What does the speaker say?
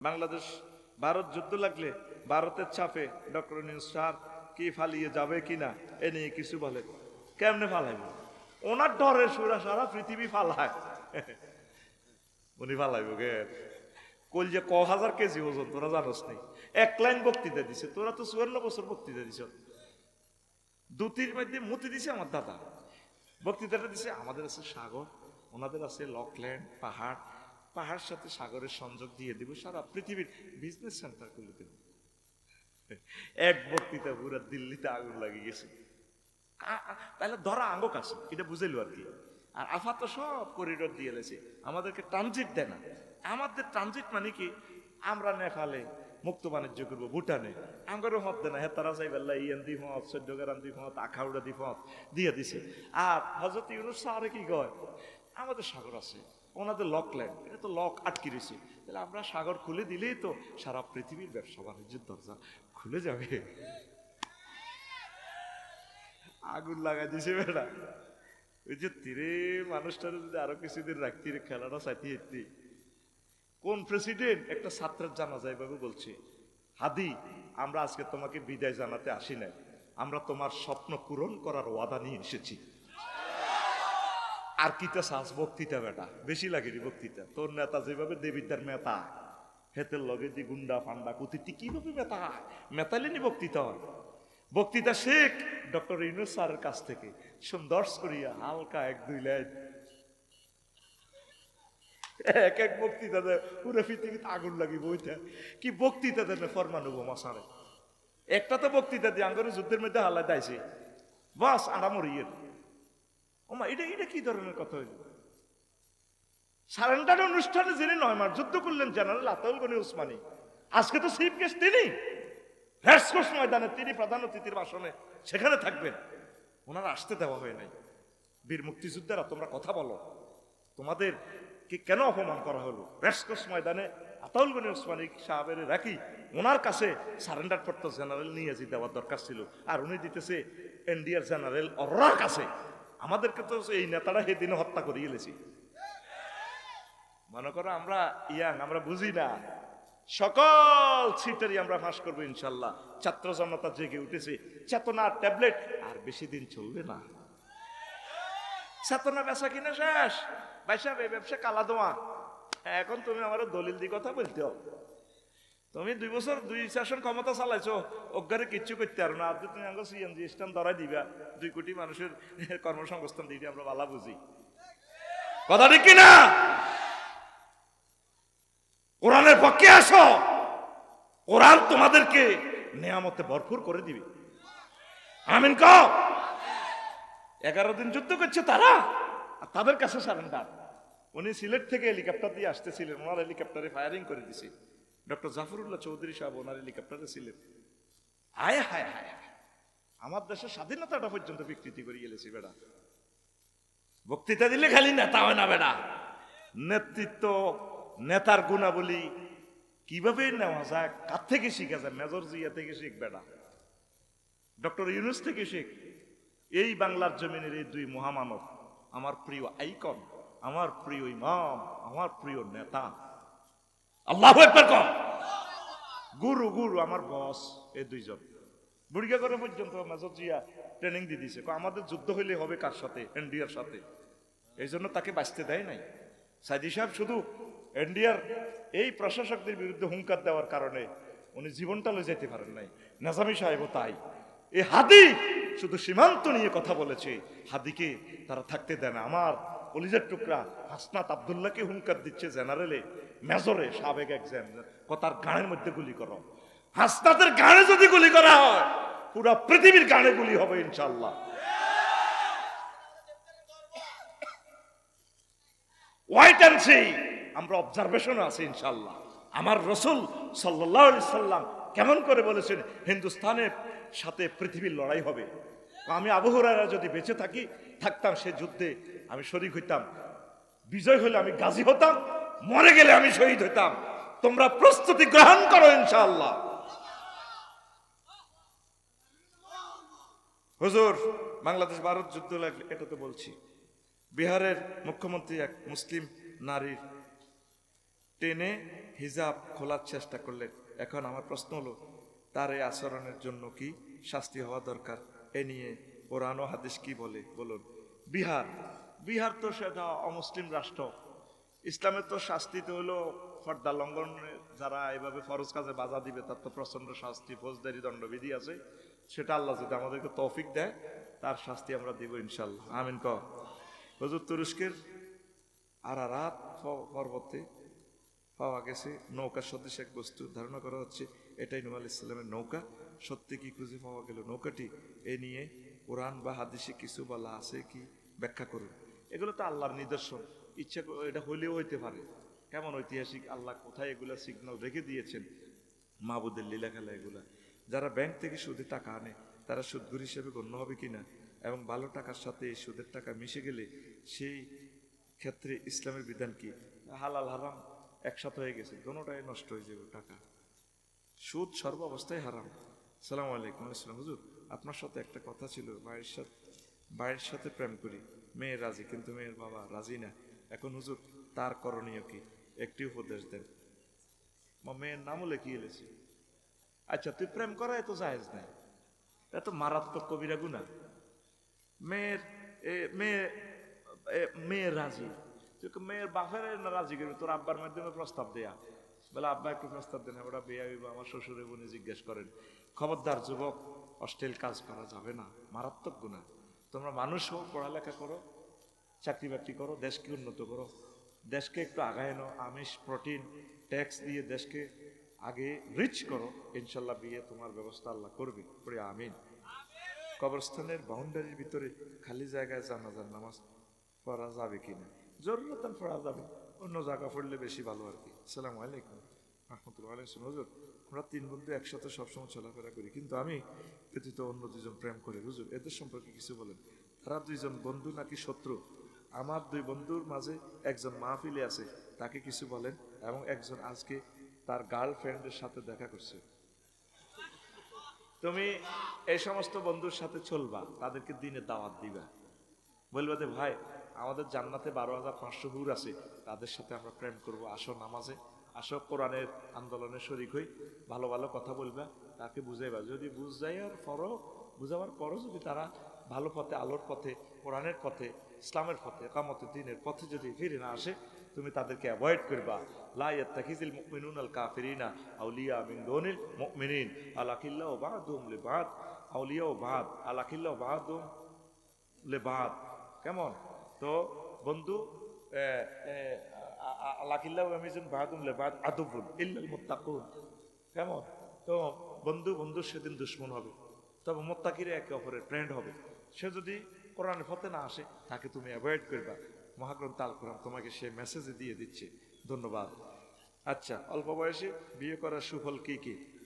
বাংলাদেশ, ভারত যুদ্ধ লাগলে ভারতের চাপে ডক্টর নিউজ স্যার কি ফালিয়ে যাবে কিনা এ নিয়ে কিছু বলে। কেমনে ফালাইব? ওনার ডরে সুরা সারা পৃথিবী ফালায়। উনি ফালাইব গে। কল যে ক হাজার কেজি ওজন, তোরা জানোস নেই এক লাইন বক্তৃতা দিছে, তোরা তো চুয়ান্ন বছর বক্তৃতা দিছ। দুটির মধ্যে মতি দিছে আমার দাদা। বক্তৃতাটা দিছে, আমাদের আছে সাগর, ওনাদের আছে লকল্যান্ড, পাহাড় পাহাড় সাথে সাগরের সংযোগ দিয়ে দিব, সারা পৃথিবীর বিজনেস সেন্টার খুলে দেব। এক বক্তৃতা পুরো দিল্লিতে আগুন লাগিয়ে গেছে। তাহলে ধরা আঙ্গ কাছে এটা বুঝাইলো আর কি। আর আফা তো সব করিডোর দিয়ে এলেছে আমাদেরকে ট্রানজিট দেয় না। আমাদের ট্রানজিট মানে কি? আমরা নেপালে মুক্ত বাণিজ্য করব, ভুটানে। আঙ্গরও হত দেয় না হেতারা চাই বেল্লা ইয়ান দি হত চোদ্দগ্রাম দি হত আখাউড়া দি হত দিয়ে দিছে। আর হজরত ইউনুস সাহারে কি কয়? আমাদের সাগর আছে। ওনাদের লক ল্যান্ড এটা তো লক আটকে রয়েছে। তাহলে আমরা সাগর খুলে দিলেই তো সারা পৃথিবীর ব্যবসা বাণিজ্যের দরজা খুলে যাবে। আগুন লাগাই দিছে বেটা। ওই যে তীরে মানুষটার যদি আরও কিছুদিন রাখতি খেলাটা সাথে হেঁটতি কোন প্রেসিডেন্ট একটা ছাত্রের জানা যায় বাবু বলছে, হাদি, আমরা আজকে তোমাকে বিদায় জানাতে আসি নাই। আমরা তোমার স্বপ্ন পূরণ করার ওয়াদা নিয়ে এসেছি। আর কিটা শ্বাস বক্তৃতা বেটা। বেশি লাগে রে বক্তৃতা। তোর নেতা যেভাবে দেবিদ্যার মেতা, হেতের লগে দি গুন্ডা ফান্ডা কুতিটি কীভাবে মেতা? মেতালে নি বক্তৃতা হয়। বক্তৃতা শেখ ডক্টর ইউনুস স্যারের কাছ থেকে। সুন্দর করিয়া হালকা এক দুই লাইন। এক এক বক্তৃতা দেয়। পুরো পৃথিবীতে আগুন লাগিয়ে বইতে কি বক্তৃতা দেন ফরমানুব মশারে? একটা তো বক্তৃতা দিয়ে আঙ্গরে যুদ্ধের মধ্যে হাল্লা দাইছে। বাস আড়ামরিয়ের ওমা, এটা এটা কি ধরনের কথা হইল? সারেন্ডার অনুষ্ঠানে যিনি নয় মাস যুদ্ধ করলেন, জেনারেল আতাউল গনি উসমানী, আজকে তো চিফ কেস তিনি। রেসকোর্স ময়দানে তিনি প্রধান অতিথির ভাষণে সেখানে থাকবেন। ওনারা আসতে দেওয়া হয় নাই। বীর মুক্তিযোদ্ধারা, তোমরা কথা বলো। তোমাদের কি কেন অপমান করা হলো? রেসকোর্স ময়দানে আতাউল গনি উসমানী সাহেবের রাখি। ওনার কাছে সারেন্ডার পত্র জেনারেল নিয়ে যে দেওয়ার দরকার ছিল। আর উনি দিতেছে এনডিআর জেনারেল অর্রার কাছে। আমাদেরকে তো এই নেতারা সেদিনে হত্যা করিয়ে এলেছি মনে করো আমরা ইয়াং, আমরা বুঝি না। সকল সিটেরই আমরা ফাঁস করব ইনশাল্লাহ। ছাত্র জনতা জেগে উঠেছে। চেতনা ট্যাবলেট, আর বেশি দিন চলবে না। চেতনা বেচা কিনা শেষ। বাইসা এই ব্যবসা কালা দোয়া এখন তুমি আমার দলিল দি কথা বলতে হবে। তুমি দুই বছর দুই সেশন ক্ষমতা চালাইছো, অজ্ঞারে কিচ্ছু করতে পারো না। আর তুমি আঙ্গ সিএনজি স্ট্যান্ড ধরাই দিবা, দুই কোটি মানুষের কর্মসংস্থান দিতে আমরা বালা বুঝি। কথা ঠিক কিনা? কোরআনের পক্ষে আসো। কোরআন তোমাদেরকে নেয়ামতে ভরপুর করে দিবে। আমিন ক এগারো দিন যুদ্ধ করছে তারা, আর তাদের কাছে সারেন্ডার। উনি সিলেট থেকে হেলিকপ্টার দিয়ে আসতেছিলেন, ওনার হেলিকপ্টারে ফায়ারিং করে দিছে। ডক্টর জাফরুল্লাহ চৌধুরী সাহেব ওনার হেলিকপ্টারে ছিলেন। হায় হায় হায়। আমার দেশের স্বাধীনতাটা পর্যন্ত বিকৃতি করে গেলেছি বেড়া। বক্তৃতা দিলে খালি নেতা হয় না বেড়া। নেতৃত্ব, নেতার গুণাবলী কীভাবে নেওয়া যায়, কার থেকে শিখা যায়, মেজর জিয়া থেকে শিখ বেড়া। ডক্টর ইউনুস থেকে শিখ। এই বাংলার জমিনের এই দুই মহামানব, আমার প্রিয় আইকন, আমার প্রিয় ইমাম, আমার প্রিয় নেতা আল্লাহ গুরু গুরু, আমার বস এই দুইজন। বুড়িয়া করে পর্যন্ত মেজর জিয়া ট্রেনিং দিয়ে দিছে। আমাদের যুদ্ধ হইলে হবে কার সাথে? এনডিআর সাথে। এই জন্য তাকে বাঁচতে দেয় নাই। সাইদি সাহেব শুধু এনডিআর, এই প্রশাসকদের বিরুদ্ধে হুঙ্কার দেওয়ার কারণে উনি জীবনটা লয়ে যেতে পারেন নাই। নাজামি সাহেবও তাই। এই হাদি শুধু সীমান্ত নিয়ে কথা বলেছে। হাদিকে তারা থাকতে দেয় না। আমার কলিজার টুকরা হাসনাত আবদুল্লাহকে হুঙ্কার দিচ্ছে জেনারেলে, মেজরে, সাবেক এক কথার গানের মধ্যে গুলি করো। হাসনাতের গানে যদি গুলি করা হয়, পুরো পৃথিবীর গানে গুলি হবে ইনশাল্লাহ ওয়াইট অ্যান্ড সি আমরা অবজারভেশন আছে ইনশাল্লাহ আমার রসুল সাল্লাহ সাল্লাম কেমন করে বলেছেন, হিন্দুস্তানের সাথে পৃথিবীর লড়াই হবে। আমি আবহরারা যদি বেঁচে থাকি থাকতাম সে যুদ্ধে, আমি শরিক হইতাম। বিজয় হলে আমি গাজী হতাম, মরে গেলে আমি শহীদ হইতাম। তোমরা প্রস্তুতি গ্রহণ করো ইনশাআল্লাহ। হুজুর, বাংলাদেশ ভারত যুদ্ধ লাগলে এটা তো বলছি। বিহারের মুখ্যমন্ত্রী এক মুসলিম নারীর টেনে হিজাব খোলার চেষ্টা করলেন। এখন আমার প্রশ্ন হলো, তার এই আচরণের জন্য কি শাস্তি হওয়া দরকার? এ নিয়ে কোরআন ও হাদিস কি বলে? বলুন। বিহার। বিহার তো সেটা অমুসলিম রাষ্ট্র। ইসলামের তো শাস্তি তো হলো ফর্দা লঙ্ঘন যারা এভাবে ফরজ কাজে বাধা দিবে, তার তো প্রচণ্ড শাস্তি, ফৌজদারি, দণ্ডবিধি আছে। সেটা আল্লাহ যদি আমাদেরকে তৌফিক দেয়, তার শাস্তি আমরা দিব ইনশাল্লাহ আমিন ক। হজুর তুরস্কের আরারাত পর্বতে পাওয়া গেছে নৌকা সদৃশ এক বস্তু। ধারণা করা হচ্ছে এটাই নুহ আল ইসলামের নৌকা। সত্যি কি খুঁজে পাওয়া গেল নৌকাটি? এ নিয়ে কোরআন বা হাদিসে কিছু বলা আছে কি? ব্যাখ্যা করুন। এগুলো তো আল্লাহর নিদর্শন। ইচ্ছা এটা হইলেও হইতে পারে। কেমন ঐতিহাসিক? আল্লাহ কোথায় এগুলা সিগন্যাল রেখে দিয়েছেন? মাহবুদের লীলা খেলা এগুলা। যারা ব্যাংক থেকে সুদে টাকা আনে, তারা সুদগুর হিসেবে গণ্য হবে কিনা? এবং ভালো টাকার সাথে এই সুদের টাকা মিশে গেলে সেই ক্ষেত্রে ইসলামের বিধান কি? হালাল, হারাম একসাথে হয়ে গেছে। দোনোটাই নষ্ট হয়ে যাবে টাকা। সুদ সর্ব অবস্থায় হারাম। সালাম আলাইকুম, আসসালাম হুজুর। আপনার সাথে একটা কথা ছিল ভাইয়ের সাথে ভাইয়ের সাথে প্রেম করি। মেয়ে রাজি, কিন্তু মেয়ের বাবা রাজি না। এখন হুজুর, তার করণীয় কি? একটি উপদেশ দেন। মা, মেয়ের নামও লেখিয়ে এলেছি? আচ্ছা তুই প্রেম করা এত জায়েজ নাই এত মারাত্মক কবিরা গুণা মেয়ের মেয়ে মেয়ের রাজি। তুই মেয়ের বাপের না রাজি করবি? তোর আব্বার মাধ্যমে প্রস্তাব দেয়া। বলে, আব্বা, একটু প্রস্তাব দেন ওরা বিয়া হইব, আমার শ্বশুরে বোনে জিজ্ঞেস করেন। খবরদার যুবক অশ্লীল কাজ করা যাবে না, মারাত্মক গুণা। তোমরা মানুষ হোক পড়ালেখা করো চাকরি বাকরি করো, দেশকে উন্নত করো। দেশকে একটু আগায় নাও, আমিষ, প্রোটিন, ট্যাক্স দিয়ে দেশকে আগে রিচ করো। ইনশাল্লাহ বিয়ে তোমার ব্যবস্থা আল্লাহ করবে। পড়ে আমিন। কবরস্থানের বাউন্ডারির ভিতরে খালি জায়গায় জানাজার নামাজ পড়া যাবে কিনা? জরুরতান পড়া যাবে। অন্য জায়গা পড়লে বেশি ভালো আর কি। সালাম আলাইকুম। রহমতুল্লাহ আলাইকুম হুজুর, আমরা তিন বন্ধু একসাথে সবসময় চলাফেরা করি। কিন্তু আমি ব্যতীত অন্য দুজন প্রেম করি, হুজুর, এদের সম্পর্কে কিছু বলেন। তারা দুইজন বন্ধু নাকি শত্রু? আমার দুই বন্ধুর মাঝে একজন মাহফিলে আছে, তাকে কিছু বলেন, এবং একজন আজকে তার গার্লফ্রেন্ডের সাথে দেখা করছে। তুমি এই সমস্ত বন্ধুর সাথে চলবা, তাদেরকে দিনে দাওয়াত দিবা। বলবে যে, ভাই, আমাদের জান্নাতে বারো হাজার পাঁচশো হুর আছে, তাদের সাথে আমরা প্রেম করব আসো নামাজে। আসো কোরআনের আন্দোলনে শরিক হই, ভালো ভালো কথা বলবা, তাকে বুঝাইবা। যদি বুঝ যায় পরও, বুঝাবার পরও যদি তারা ভালো পথে, আলোর পথে, কোরআনের পথে, ইসলামের পথে কামতে দিনের পথে যদি ফিরে না আসে, তুমি তাদেরকে অ্যাভয়েড করবা। লা ইয়াত্তাখিযুল মুমিনুন আল কাফিরিনা আউলিয়া মিন দুনিল মুমিনিন। আলাকিল্লাহু বা'দুহুম লিবাদ। আউলিয়া ও বাদ, আলাকিল্লাহু লে লেবাদ। কেমন? তো বন্ধু আলাকিল্লাহ আমিজন আদবুল ইল্লাল মুত্তাকুন। কেমন? তো বন্ধু বন্ধুর সেদিন দুশ্মন হবে। তবে মোত্তাকিরে একে অপরের ফ্রেন্ড হবে। সে যদি কোরআনের ফতে না আসে, তাকে তুমি অ্যাভয়েড করবা। মহাগ্রন্থ আল কোরআন তোমাকে সে মেসেজ দিয়ে দিচ্ছে। ধন্যবাদ। আচ্ছা অল্প বয়সে বিয়ে করার সুফল কি কি?